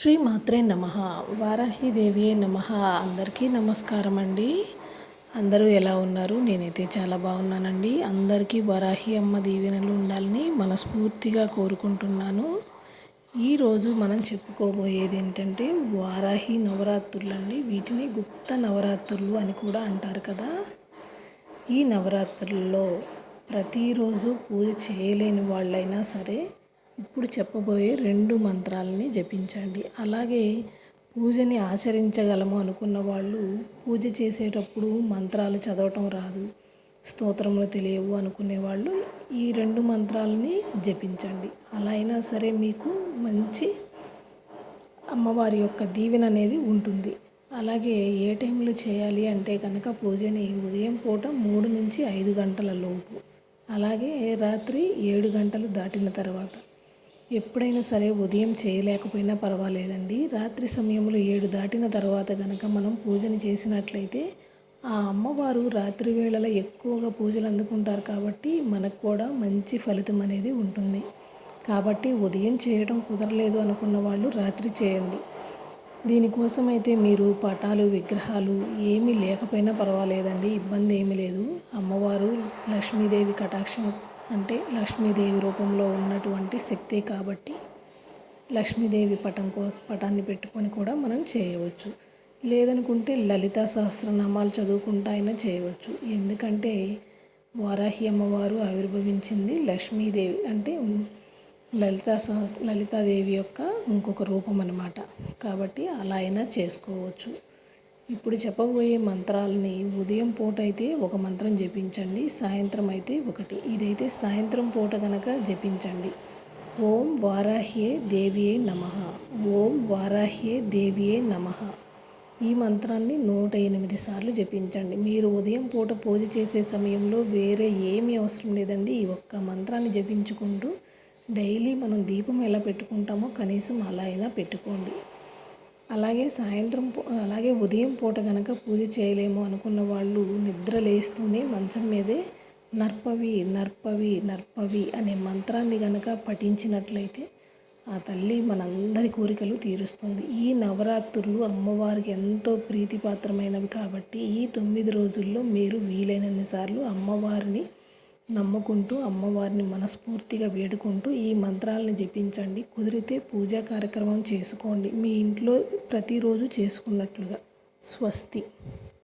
శ్రీ మాత్రే నమ. వారాహీదేవియే నమ. అందరికీ నమస్కారం అండి అందరూ ఎలా ఉన్నారు? నేనైతే చాలా బాగున్నానండి. అందరికీ వరాహి అమ్మ దీవెనలు ఉండాలని మనస్ఫూర్తిగా కోరుకుంటున్నాను. ఈరోజు మనం చెప్పుకోబోయేది ఏంటంటే వారాహి నవరాత్రులు అండి వీటిని గుప్త నవరాత్రులు అని కూడా అంటారు కదా. ఈ నవరాత్రుల్లో ప్రతిరోజు పూజ చేయలేని వాళ్ళైనా సరే ఇప్పుడు చెప్పబోయే రెండు మంత్రాలని జపించండి. అలాగే పూజని ఆచరించగలము అనుకున్న వాళ్ళు పూజ చేసేటప్పుడు మంత్రాలు చదవటం రాదు స్తోత్రములు తెలియవు అనుకునే వాళ్ళు ఈ రెండు మంత్రాలని జపించండి. అలా అయినా సరే మీకు మంచి అమ్మవారి యొక్క దీవెన అనేది ఉంటుంది. అలాగే ఏ టైంలో చేయాలి అంటే కనుక పూజని ఉదయం పూట మూడు నుంచి ఐదు గంటల లోపు అలాగే రాత్రి ఏడు గంటలు దాటిన తర్వాత. ఎప్పుడైనా సరే ఉదయం చేయలేకపోయినా పర్వాలేదండి. రాత్రి సమయంలో ఏడు దాటిన తర్వాత కనుక మనం పూజను చేసినట్లయితే ఆ అమ్మవారు రాత్రి వేళలో ఎక్కువగా పూజలు అందుకుంటారు కాబట్టి మనకు కూడా మంచి ఫలితం అనేది ఉంటుంది. కాబట్టి ఉదయం చేయడం కుదరలేదు అనుకున్న వాళ్ళు రాత్రి చేయండి. దీనికోసం అయితే మీరు పటాలు విగ్రహాలు ఏమీ లేకపోయినా పర్వాలేదండి. ఇబ్బంది ఏమీ లేదు. అమ్మవారు లక్ష్మీదేవి కటాక్షం అంటే లక్ష్మీదేవి రూపంలో ఉన్నటువంటి శక్తి కాబట్టి లక్ష్మీదేవి పటం కోసం పటాన్ని పెట్టుకొని కూడా మనం చేయవచ్చు. లేదనుకుంటే లలితా సహస్రనామాలు చదువుకుంటా అయినా చేయవచ్చు. ఎందుకంటే వారాహి అమ్మవారు ఆవిర్భవించింది లక్ష్మీదేవి అంటే లలితా సహస్ లలితాదేవి యొక్క ఇంకొక రూపం అన్నమాట కాబట్టి అలా అయినా చేసుకోవచ్చు. ఇప్పుడు చెప్పబోయే మంత్రాలని ఉదయం పూట అయితే ఒక మంత్రం జపించండి సాయంత్రం అయితే ఒకటి. ఇదైతే సాయంత్రం పూట కనుక జపించండి. ఓం వారాహ్యే దేవియే నమ. ఓం వారాహ్యే దేవియే నమ. ఈ మంత్రాన్ని నూట ఎనిమిది సార్లు జపించండి. మీరు ఉదయం పూట పూజ చేసే సమయంలో వేరే ఏమీ అవసరం లేదండి. ఈ ఒక్క మంత్రాన్ని జపించుకుంటూ డైలీ మనం దీపం ఎలా పెట్టుకుంటామో కనీసం అలా అయినా పెట్టుకోండి. అలాగే సాయంత్రం అలాగే ఉదయం పూట గనక పూజ చేయలేము అనుకున్న వాళ్ళు నిద్ర లేస్తూనే మంచం మీదే నర్పవి నర్పవి నర్పవి అనే మంత్రాన్ని కనుక పఠించినట్లయితే ఆ తల్లి మనందరి కోరికలు తీరుస్తుంది. ఈ నవరాత్రులు అమ్మవారికి ఎంతో ప్రీతిపాత్రమైనవి కాబట్టి ఈ తొమ్మిది రోజుల్లో మీరు వీలైనన్ని సార్లు అమ్మవారిని నమ్ముకుంటూ అమ్మవారిని మనస్ఫూర్తిగా వేడుకుంటూ ఈ మంత్రాలను జపించండి. కుదిరితే పూజా కార్యక్రమం చేసుకోండి. మీ ఇంట్లో ప్రతిరోజు చేసుకున్నట్లుగా. స్వస్తి.